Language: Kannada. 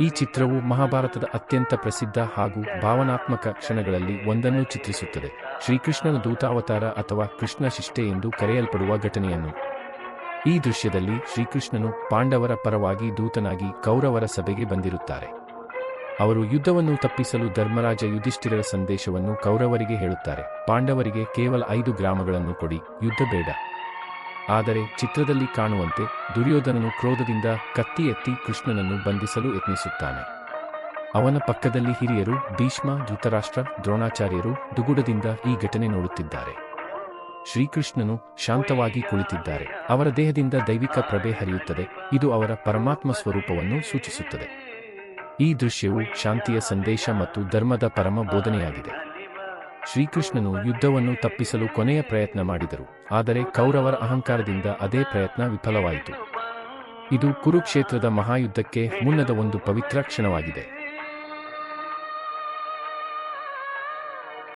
ಈ ಚಿತ್ರವು ಮಹಾಭಾರತದ ಅತ್ಯಂತ ಪ್ರಸಿದ್ಧ ಹಾಗೂ ಭಾವನಾತ್ಮಕ ಕ್ಷಣಗಳಲ್ಲಿ ಒಂದನ್ನು ಚಿತ್ರಿಸುತ್ತದೆ. ಶ್ರೀಕೃಷ್ಣನ ದೂತಾವತಾರ ಅಥವಾ ಕೃಷ್ಣ ಶಿಷ್ಟೆ ಎಂದು ಕರೆಯಲ್ಪಡುವ ಘಟನೆಯನ್ನು. ಈ ದೃಶ್ಯದಲ್ಲಿ ಶ್ರೀಕೃಷ್ಣನು ಪಾಂಡವರ ಪರವಾಗಿ ದೂತನಾಗಿ ಕೌರವರ ಸಭೆಗೆ ಬಂದಿರುತ್ತಾರೆ. ಅವರು ಯುದ್ಧವನ್ನು ತಪ್ಪಿಸಲು ಧರ್ಮರಾಜ ಯುಧಿಷ್ಠಿರರ ಸಂದೇಶವನ್ನು ಕೌರವರಿಗೆ ಹೇಳುತ್ತಾರೆ. ಪಾಂಡವರಿಗೆ ಕೇವಲ ಐದು ಗ್ರಾಮಗಳನ್ನು ಕೊಡಿ. ಯುದ್ಧ ಬೇಡ. ಆದರೆ ಚಿತ್ರದಲ್ಲಿ ಕಾಣುವಂತೆ ದುರ್ಯೋಧನನು ಕ್ರೋಧದಿಂದ ಕತ್ತಿ ಎತ್ತಿ ಕೃಷ್ಣನನ್ನು ಬಂಧಿಸಲು ಯತ್ನಿಸುತ್ತಾನೆ. ಅವನ ಪಕ್ಕದಲ್ಲಿ ಹಿರಿಯರು ಭೀಷ್ಮ, ಧೃತರಾಷ್ಟ್ರ, ದ್ರೋಣಾಚಾರ್ಯರು ದುಗುಡದಿಂದ ಈ ಘಟನೆ ನೋಡುತ್ತಿದ್ದಾರೆ. ಶ್ರೀಕೃಷ್ಣನು ಶಾಂತವಾಗಿ ಕುಳಿತಿದ್ದಾರೆ. ಅವರ ದೇಹದಿಂದ ದೈವಿಕ ಪ್ರಭೆ ಹರಿಯುತ್ತದೆ. ಇದು ಅವರ ಪರಮಾತ್ಮ ಸ್ವರೂಪವನ್ನು ಸೂಚಿಸುತ್ತದೆ. ಈ ದೃಶ್ಯವು ಶಾಂತಿಯ ಸಂದೇಶ ಮತ್ತು ಧರ್ಮದ ಪರಮ ಬೋಧನೆಯಾಗಿದೆ. ಶ್ರೀಕೃಷ್ಣನು ಯುದ್ಧವನ್ನು ತಪ್ಪಿಸಲು ಕೊನೆಯ ಪ್ರಯತ್ನ ಮಾಡಿದರು, ಆದರೆ ಕೌರವರ ಅಹಂಕಾರದಿಂದ ಅದೇ ಪ್ರಯತ್ನ ವಿಫಲವಾಯಿತು. ಇದು ಕುರುಕ್ಷೇತ್ರದ ಮಹಾಯುದ್ಧಕ್ಕೆ ಮುನ್ನದ ಒಂದು ಪವಿತ್ರ ಕ್ಷಣವಾಗಿದೆ.